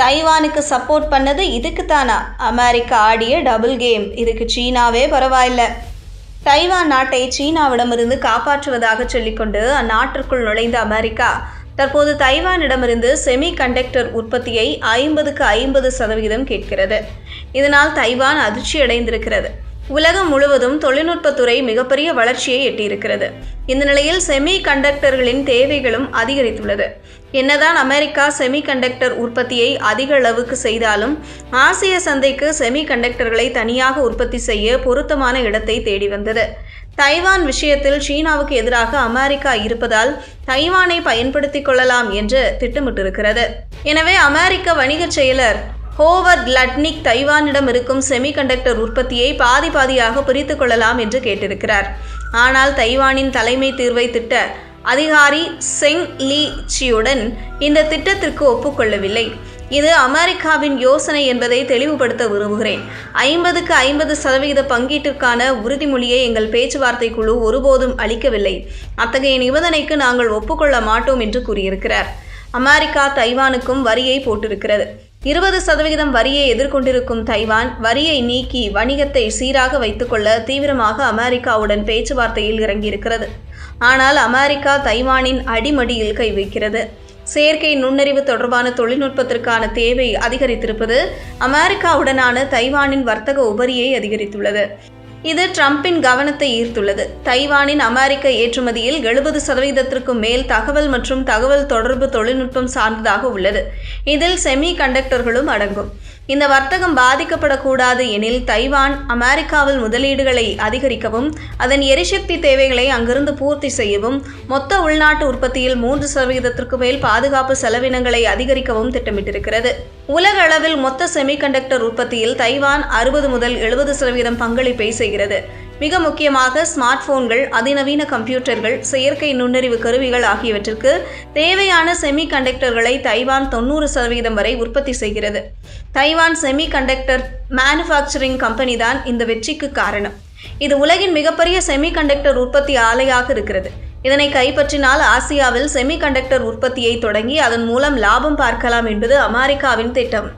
தைவானுக்கு support பண்ணது இதுக்கு தானா அமெரிக்கா ஆடிய டபுள் கேம் இதுக்கு சீனாவே பரவாயில்ல. தைவான் நாட்டை சீனாவிடமிருந்து காப்பாற்றுவதாக சொல்லிக்கொண்டு அந்நாட்டிற்குள் நுழைந்த அமெரிக்கா தற்போது தைவானிடமிருந்து செமி கண்டக்டர் உற்பத்தியை ஐம்பதுக்கு ஐம்பது சதவிகிதம் கேட்கிறது. இதனால் தைவான் அதிர்ச்சி அடைந்திருக்கிறது உலகம் முழுவதும் தொழில்நுட்பத்துறை மிகப்பெரிய வளர்ச்சியை எட்டியிருக்கிறது. இந்த நிலையில் செமி கண்டக்டர்களின் தேவைகளும் அதிகரித்துள்ளது. என்னதான் அமெரிக்கா செமி கண்டக்டர் உற்பத்தியை அதிக அளவுக்கு செய்தாலும் ஆசிய சந்தைக்கு செமி கண்டக்டர்களை தனியாக உற்பத்தி செய்ய பொருத்தமான இடத்தை தேடி வந்தது. தைவான் விஷயத்தில் சீனாவுக்கு எதிராக அமெரிக்கா இருப்பதால் தைவானை பயன்படுத்திக் கொள்ளலாம் என்று திட்டமிட்டிருக்கிறது. எனவே அமெரிக்க வணிகச் செயலர் ஹோவர்ட் லட்னிக் தைவானிடம் இருக்கும் செமிகண்டக்டர் உற்பத்தியை பாதி பாதியாக பிரித்து கொள்ளலாம் என்று கேட்டிருக்கிறார். ஆனால் தைவானின் தலைமை தீர்வை திட்ட அதிகாரி செங் லீ சியுடன் இந்த திட்டத்திற்கு ஒப்புக்கொள்ளவில்லை. இது அமெரிக்காவின் யோசனை என்பதை தெளிவுபடுத்த விரும்புகிறேன். ஐம்பதுக்கு ஐம்பது சதவிகித பங்கீட்டிற்கான உறுதிமொழியை எங்கள் பேச்சுவார்த்தை குழு ஒருபோதும் அளிக்கவில்லை. அத்தகைய நிபந்தனைக்கு நாங்கள் ஒப்புக்கொள்ள மாட்டோம் என்று கூறியிருக்கிறார். அமெரிக்கா தைவானுக்கும் வரியை போட்டிருக்கிறது. இருபது சதவிகிதம் வரியை எதிர்கொண்டிருக்கும் தைவான் வரியை நீக்கி வணிகத்தை சீராக வைத்துக்கொள்ள தீவிரமாக அமெரிக்காவுடன் பேச்சுவார்த்தையில் இறங்கியிருக்கிறது. ஆனால் அமெரிக்கா தைவானின் அடிமடியில் கை வைக்கிறது. செயற்கை நுண்ணறிவு தொடர்பான தொழில்நுட்பத்திற்கான தேவை அதிகரித்திருப்பது அமெரிக்காவுடனான தைவானின் வர்த்தக உபரியை அதிகரித்துள்ளது. இது ட்ரம்பின் கவனத்தை ஈர்த்துள்ளது. தைவானின் அமெரிக்க ஏற்றுமதியில் எழுபது சதவீதத்திற்கும் மேல் தகவல் மற்றும் தகவல் தொடர்பு தொழில்நுட்பம் சார்ந்ததாக உள்ளது. இதில் செமி கண்டக்டர்களும் அடங்கும். இந்த வர்த்தகம் பாதிக்கப்படக்கூடாது எனில் தைவான் அமெரிக்காவில் முதலீடுகளை அதிகரிக்கவும் அதன் எரிசக்தி தேவைகளை அங்கிருந்து பூர்த்தி செய்யவும் மொத்த உள்நாட்டு உற்பத்தியில் மூன்று சதவீதத்திற்கு மேல் பாதுகாப்பு செலவினங்களை அதிகரிக்கவும் திட்டமிட்டிருக்கிறது. உலக அளவில் மொத்த செமிகண்டக்டர் உற்பத்தியில் தைவான் அறுபது முதல் எழுபது சதவீதம் பங்களிப்பை செய்கிறது. மிக முக்கியமாக ஸ்மார்ட் போன்கள் அதிநவீன கம்ப்யூட்டர்கள் செயற்கை நுண்ணறிவு கருவிகள் ஆகியவற்றிற்கு தேவையான செமி கண்டக்டர்களை தைவான் தொண்ணூறு சதவீதம் வரை உற்பத்தி செய்கிறது. Taiwan semiconductor manufacturing company தான் இந்த வெற்றிக்கு காரணம். இது உலகின் மிகப்பெரிய செமி கண்டக்டர் உற்பத்தி ஆலையாக இருக்கிறது. இதனை கைப்பற்றினால் ஆசியாவில் செமிகண்டக்டர் உற்பத்தியை தொடங்கி அதன் மூலம் லாபம் பார்க்கலாம் என்பது அமெரிக்காவின் திட்டம்.